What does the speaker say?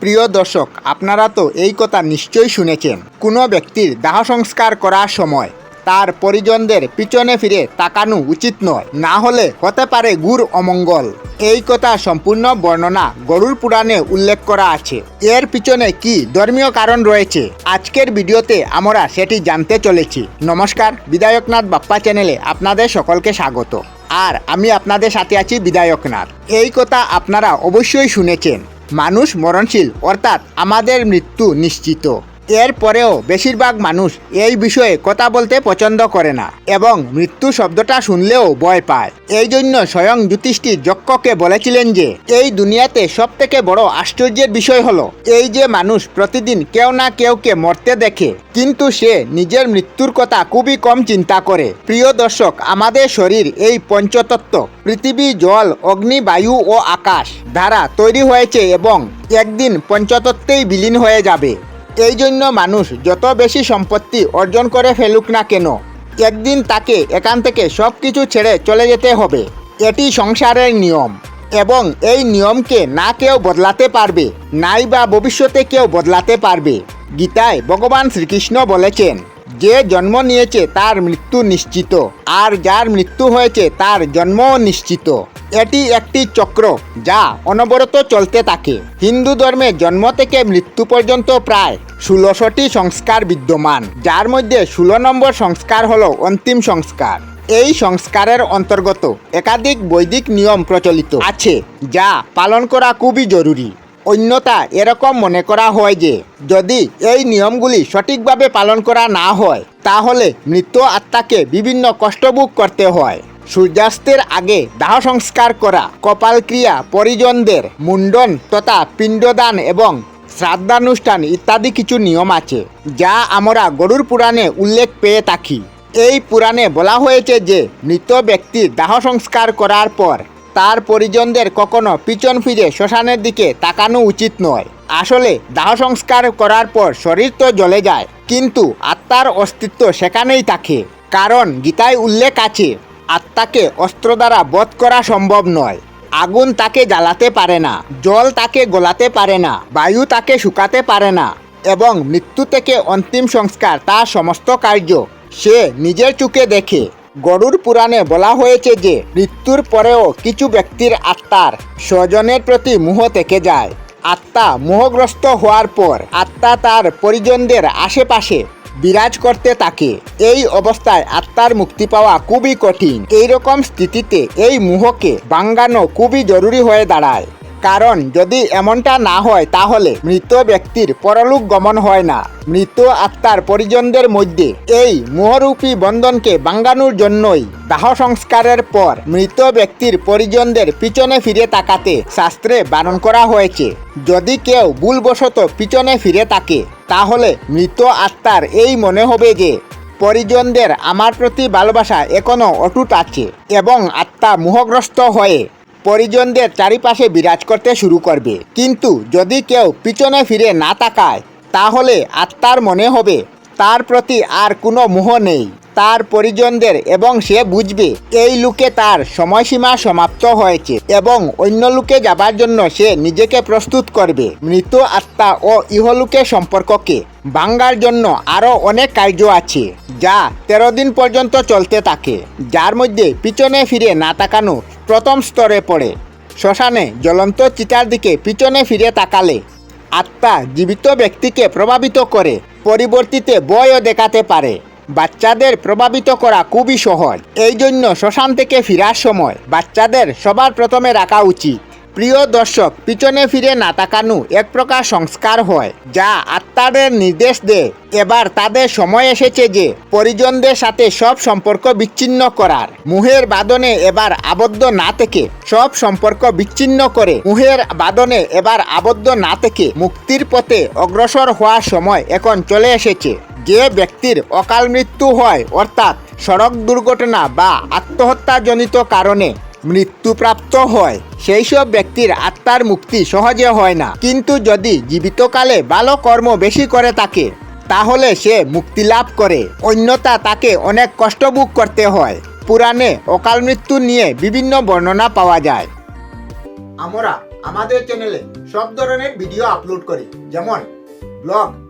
প্রিয় দর্শক, আপনারা তো এই কথা নিশ্চয়ই শুনেছেন। কোনো ব্যক্তির দাহ সংস্কার করার সময় তার পরিজনদের পিছনে ফিরে তাকানো উচিত নয়। না হলে হতে পারে গুর অমঙ্গল। এই কথা সম্পূর্ণ বর্ণনা গরুর পুরাণে উল্লেখ করা আছে। এর পিছনে কি ধর্মীয় কারণ রয়েছে? আজকের ভিডিওতে আমরা সেটি জানতে চলেছি। নমস্কার, বিধায়কনাথ বাপ্পা চ্যানেলে আপনাদের সকলকে স্বাগত। আর আমি আপনাদের সাথে আছি বিধায়কনাথ। এই কথা আপনারা অবশ্যই শুনেছেন। মানুষ মরণশীল অর্থাৎ আমাদের মৃত্যু নিশ্চিত। এরপরেও বেশিরভাগ মানুষ এই বিষয়ে কথা বলতে পছন্দ করে না এবং মৃত্যু শব্দটা শুনলেও ভয় পায়। এই জন্য স্বয়ং জ্যোতিষটি যক্ষকে বলেছিলেন যে, এই দুনিয়াতে সব থেকে বড় আশ্চর্যের বিষয় হলো এই যে মানুষ প্রতিদিন কেউ না কেউকে মরতে দেখে, কিন্তু সে নিজের মৃত্যুর কথা খুবই কম চিন্তা করে। প্রিয় দর্শক, আমাদের শরীর এই পঞ্চতত্ত্ব, পৃথিবী, জল, অগ্নি, বায়ু ও আকাশ দ্বারা তৈরি হয়েছে এবং একদিন পঞ্চতত্ত্বেই বিলীন হয়ে যাবে। এই জন্য মানুষ যত বেশি সম্পত্তি অর্জন করে ফেলুক না কেন, একদিন তাকে এখান থেকে সব কিছু ছেড়ে চলে যেতে হবে। এটি সংসারের নিয়ম এবং এই নিয়মকে না কেউ বদলাতে পারবে, নাই বা ভবিষ্যতে কেউ বদলাতে পারবে, গীতায় ভগবান শ্রীকৃষ্ণ বলেছেন। যে জন্ম নিয়েছে তার মৃত্যু নিশ্চিত। আর যার মৃত্যু হয়েছে তার জন্মও নিশ্চিত। এটি একটি চক্র যা অনবরত চলতে থাকে। হিন্দু ধর্মে জন্ম থেকে মৃত্যু পর্যন্ত প্রায় ষোলোশোটি সংস্কার বিদ্যমান। যার মধ্যে ষোলো নম্বর সংস্কার হলো অন্তিম সংস্কার। এই সংস্কারের অন্তর্গত একাধিক বৈদিক নিয়ম প্রচলিত আছে, যা পালন করা খুবই জরুরি। অন্যতা এরকম মনে করা হয় যে, যদি এই নিয়মগুলি সঠিকভাবে পালন করা না হয়, তাহলে মৃত আত্মাকে বিভিন্ন কষ্টভোগ করতে হয়। সূর্যাস্তের আগে দাহ সংস্কার করা কপাল ক্রিয়া পরিজনদের মুন্ডন তথা পিণ্ডদান এবং শ্রাদ্ধানুষ্ঠান ইত্যাদি কিছু নিয়ম আছে, যা আমরা গরুর পুরাণে উল্লেখ পেয়ে থাকি। এই পুরাণে বলা হয়েছে যে, মৃত ব্যক্তির দাহ সংস্কার করার পর তার পরিজনদের কখনো পিছন ফিরে শ্মশানের দিকে তাকানো উচিত নয়। আসলে দাহ সংস্কার করার পর শরীর তো জ্বলে যায়, কিন্তু আত্মার অস্তিত্ব সেখানেই থাকে। কারণ গীতায় উল্লেখ আছে, আত্মাকে অস্ত্র দ্বারা বধ করা সম্ভব নয়। আগুন তাকে জ্বালাতে পারে না, জল তাকে গলাতে পারে না, বায়ু তাকে শুকাতে পারে না, এবং মৃত্যু থেকে অন্তিম সংস্কার তার সমস্ত কার্য সে নিজের চোখে দেখে। গরুর পুরাণে বলা হয়েছে যে, মৃত্যুর পরেও কিছু ব্যক্তির আত্মার স্বজনের প্রতি মোহ থেকে যায়। আত্মা মোহগ্রস্ত হওয়ার পর আত্মা তার পরিজনদের আশেপাশে বিরাজ করতে থাকে। এই অবস্থায় আত্মার মুক্তি পাওয়া খুবই কঠিন। এইরকম স্থিতিতে এই মুহকে বাঙ্গানো খুবই জরুরি হয়ে দাঁড়ায়। কারণ যদি এমনটা না হয় তাহলে মৃত ব্যক্তির পরলোক গমন হয় না। মৃত আত্মার পরিজনদের মধ্যে এই মোহরূপী বন্ধনকে ভাঙ্গানোর জন্যই দাহ সংস্কারের পর মৃত ব্যক্তির পরিজনদের পিছনে ফিরে তাকাতে শাস্ত্রে বারণ করা হয়েছে। যদি কেউ ভুলবশত পিছনে ফিরে থাকে তাহলে মৃত আত্মার এই মনে হবে যে পরিজনদের আমার প্রতি ভালোবাসা এখনও অটুট আছে এবং আত্মা মোহগ্রস্ত হয়ে পরিজনদের চারিপাশে বিরাজ করতে শুরু করবে। কিন্তু যদি কেউ পিছনে ফিরে না তাকায়, তাহলে আত্মার মনে হবে, তার প্রতি আর কোনো মোহ নেই। তার পরিজনদের এবং সে বুঝবে এই লোকে তার সময়সীমা সমাপ্ত হয়েছে এবং অন্য লোকে যাবার জন্য সে নিজেকে প্রস্তুত করবে। মৃত আত্মা ও ইহলোকের সম্পর্ককে বাঙ্গার জন্য আরও অনেক কার্য আছে, যা তেরো দিন পর্যন্ত চলতে থাকে। যার মধ্যে পিছনে ফিরে না তাকানো প্রথম স্তরে পড়ে। শ্মশানে জ্বলন্ত চিতার দিকে পিছনে ফিরে তাকালে আত্মা জীবিত ব্যক্তিকে প্রভাবিত করে, পরিবর্তিতে বয়ও দেখাতে পারে। বাচ্চাদের প্রভাবিত করা খুবই সহজ। এই জন্য শ্মশান থেকে ফেরার সময় বাচ্চাদের সবার প্রথমে রাখা উচিত। প্রিয় দর্শক, পিছনে ফিরে না তাকানো এক প্রকার সংস্কার হয়, যা আত্মাদের নির্দেশ দেয়। এবার তাদের সময় এসেছে যে পরিজনদের সাথে সব সম্পর্ক বিচ্ছিন্ন করার। মুহের বাদনে এবার আবদ্ধ না থেকে সব সম্পর্ক বিচ্ছিন্ন করে। মুহের বাদনে এবার আবদ্ধ না থেকে মুক্তির পথে অগ্রসর হওয়ার সময় এখন চলে এসেছে। যে ব্যক্তির অকাল মৃত্যু হয়, অর্থাৎ সড়ক দুর্ঘটনা বা আত্মহত্যাজনিত কারণে মৃত্যুপ্রাপ্ত হয় সেই সব ব্যক্তির আত্মার মুক্তি সহজে হয় না। কিন্তু যদি জীবিতকালে ভালো কর্ম বেশি করে থাকে, তাহলে সে মুক্তি লাভ করে। অন্যতা তাকে অনেক কষ্ট ভোগ করতে হয়। পুরাণে অকাল মৃত্যু নিয়ে বিভিন্ন বর্ণনা পাওয়া যায়। আমরা আমাদের চ্যানেলে সব ধরনের ভিডিও আপলোড করি। যেমন ব্লগ